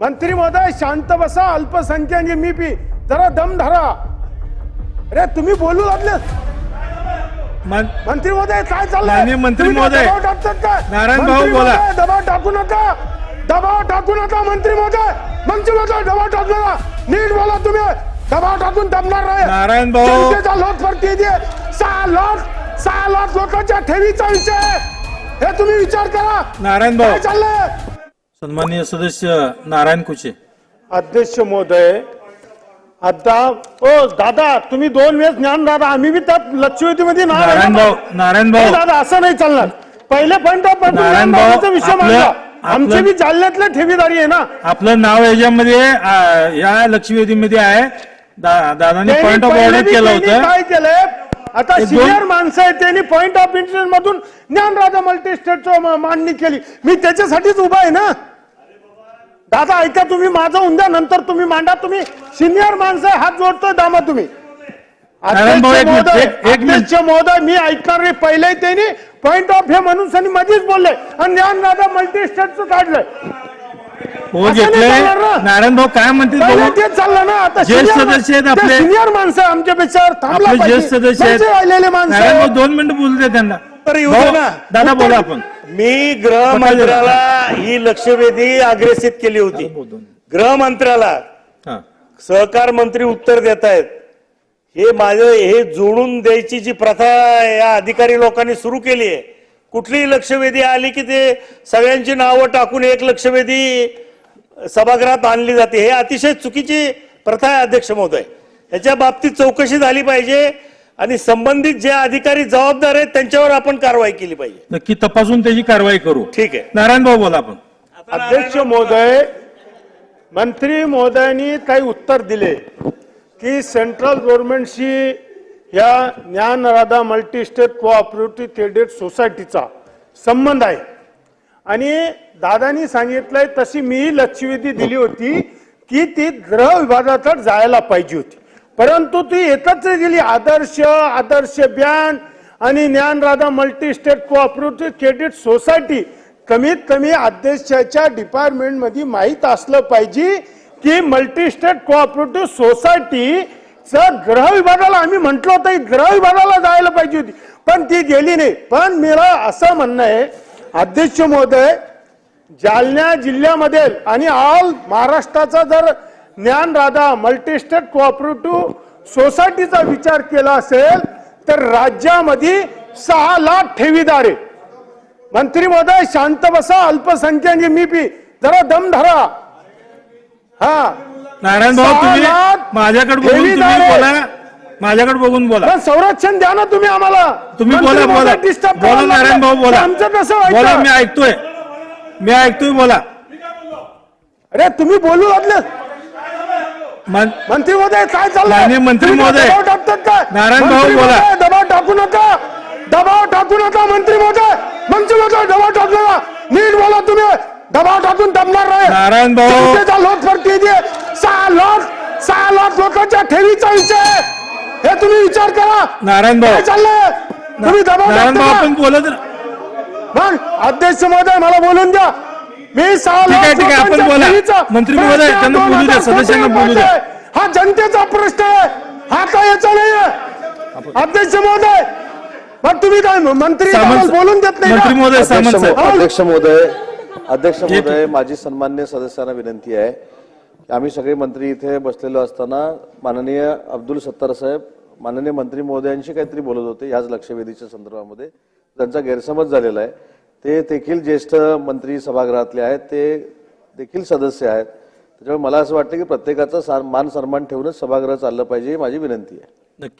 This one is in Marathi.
मंत्री महोदय शांत बसा अल्पसंख्याक मी पी जरा दम धरा. अरे तुम्ही बोलू लागले. मंत्री महोदय काय चाललंय? मंत्री महोदय. नारायण भाऊ बोला. दबाव टाकू नका. दबाव टाकू नका मंत्री महोदय. मंत्री महोदय दबाव टाकू नका. नीट बोला तुम्ही. दबाव टाकून दमणार नाही. नारायण भाऊ. लोक फरती दे सहा लाख सहा लाख लोकांच्या ठेवीचा विषय. हे तुम्ही विचार करा. नारायण भाऊ. चाललंय? सन्माननीय सदस्य नारायण कुचे. अध्यक्ष महोदय आता ओ दादा तुम्ही दोन वेळेस ज्ञान दादा आम्ही बी त्यात आहे ना. नारायण भाऊ नारायण भाऊ. दादा असं नाही चालणार. पहिले पॉईंट ऑफ नारायण भाऊ, विषय मांडला आमची बी जालन्यातल्या ठेवीदारी आहे ना. आपलं नाव याच्यामध्ये या लक्षवेधीमध्ये आहे. दादांनी पॉइंट ऑफ ऑर्डर केलं होतं. काय केलंय? आता सिनियर माणसं आहेत त्यांनी पॉईंट ऑफ इंटरेस्ट मधून ज्ञानराजा मल्टी स्टेटचं मांडणी केली. मी त्याच्यासाठीच उभा आहे ना. दादा ऐका तुम्ही माझं उद्या नंतर तुम्ही मांडा तुम्ही सिनियर माणसं आहे, हात जोडतोय दामा तुम्ही नारायण भाऊ, अध्यक्ष एक मिनिट, महोदय एक- एक मिनिट. अध्यक्ष महोदय मी ऐकणार नाही पहिले त्यांनी पॉईंट ऑफ हे म्हणून त्यांनी मध्येच बोलले आणि ज्ञानराजा मल्टी स्टेटचं काढलंय हो असं नाही घेतलंय चालणार ना. नारायण भाऊ काय म्हणतील पहिले भाऊ तेच चाललं ना आता ज्येष्ठ सदस्य आहेत आपले. सिनियर माणसं आहे आमच्यापेक्षा थांबला आपले पाहिजे. ज्येष्ठ सदस्य राहिलेले आहेत माणसं नारायण भाऊ आहेत. दोन मिनिटं बोलू दे त्यांना तर येऊ दे ना. दादा बोला आपण. मी गृहमंत्र्याला ही लक्षवेधी अग्रेसित केली होती. गृहमंत्र्याला. सहकार मंत्री उत्तर देत आहेत. हे माझं हे जोडून द्यायची जी प्रथा या अधिकारी लोकांनी सुरू केली आहे. कुठलीही लक्षवेधी आली की ते सगळ्यांची नावं टाकून एक लक्षवेधी सभागृहात आणली जाते. हे अतिशय चुकीची प्रथा आहे अध्यक्ष महोदय. याच्या बाबतीत चौकशी झाली पाहिजे. आणि संबंधित जे अधिकारी जबाबदार आहेत त्यांच्यावर आपण कारवाई केली पाहिजे. नक्की तपासून त्याची कारवाई करू. ठीक आहे. नारायण भाऊ बोला आपण. अध्यक्ष महोदय मंत्री महोदयांनी काही उत्तर दिले की सेंट्रल गव्हर्नमेंटशी या Dnyanradha multi state cooperative credit सोसायटीचा संबंध आहे. आणि दादानी सांगितलंय तशी मी लक्षवेधी दिली होती की ती गृह विभागाकडे जायला पाहिजे होती. परंतु ती येतच गेली आदर्श आदर्श बँक आणि Dnyanradha multi state cooperative credit society. कमीत कमी अध्यक्षाच्या डिपार्टमेंटमध्ये माहीत असलं पाहिजे की multi state cooperative society sir विभागाला आम्ही म्हटलं होतं की विभागाला जायला पाहिजे होती. पण ती गेली नाही. पण मला असं म्हणणं आहे अध्यक्ष महोदय जालना जिल्ह्यामध्ये आणि ऑल महाराष्ट्राचा जर ज्ञान राधा मल्टीस्टेट कोऑपरेटिव्ह सोसायटीचा विचार केला असेल तर राज्यामध्ये सहा लाख ठेवीदार मंत्री महोदय शांत बसा अल्पसंख्याक मी पी जरा दम धरा. हा. नारायण भाऊ तुम्ही माझ्याकडे बघून. बोला माझ्याकडे बघून बोला. पण संरक्षण द्या ना तुम्ही आम्हाला. तुम्ही बोला बोला. बोला नारायण भाऊ. बोला. आमचं कसं बोला मी ऐकतोय. मी ऐकतोय बोला. अरे तुम्ही बोलू लागले. मंत्री महोदय काय चाललंय? मंत्री महोदय. नारायण भाऊ बोला. दबाव टाकू नका. दबाव टाकू नका मंत्री महोदय मंत्री महोदय दबाव टाकू नका. नीट बोला तुम्ही. दबाव टाकून दमणार नाही. नारायण भाऊ. फरती दे. सहा लाख सहा लाख लोकांच्या ठेवीचा विषय. हे तुम्ही विचार करा. नारायण भाऊ. चाललंय? तुम्ही दबाव नारायण भाऊ आपण? बोलत मग अध्यक्ष महोदय मला बोलून द्या. ठीक आहे, आपण बोला. मंत्री महोदय, प्रश्न त्यांना बोलू द्या, सदस्यांना बोलू द्या. हा जनतेचा प्रश्न आहे. हा काय याचा नाही आहे. अध्यक्ष महोदय मग तुम्ही काय मंत्री बोलून देत नाही मंत्री का? महोदय अध्यक्ष महोदय अध्यक्ष महोदय माझी सन्मान्य सदस्यांना विनंती आहे. की आम्ही सगळे मंत्री इथे बसलेलो असताना माननीय अब्दुल सत्तार साहेब माननीय मंत्री महोदयांशी काहीतरी बोलत होते ह्याच लक्षवेधीच्या संदर्भामध्ये. त्यांचा गैरसमज झालेला आहे. ते देखील ज्येष्ठ मंत्री सभागृहातले आहेत ते देखील सदस्य आहेत. त्याच्यामुळे मला असं वाटतं की प्रत्येकाचा सार मान सन्मान ठेवूनच सभागृह चाललं पाहिजे ही माझी विनंती आहे.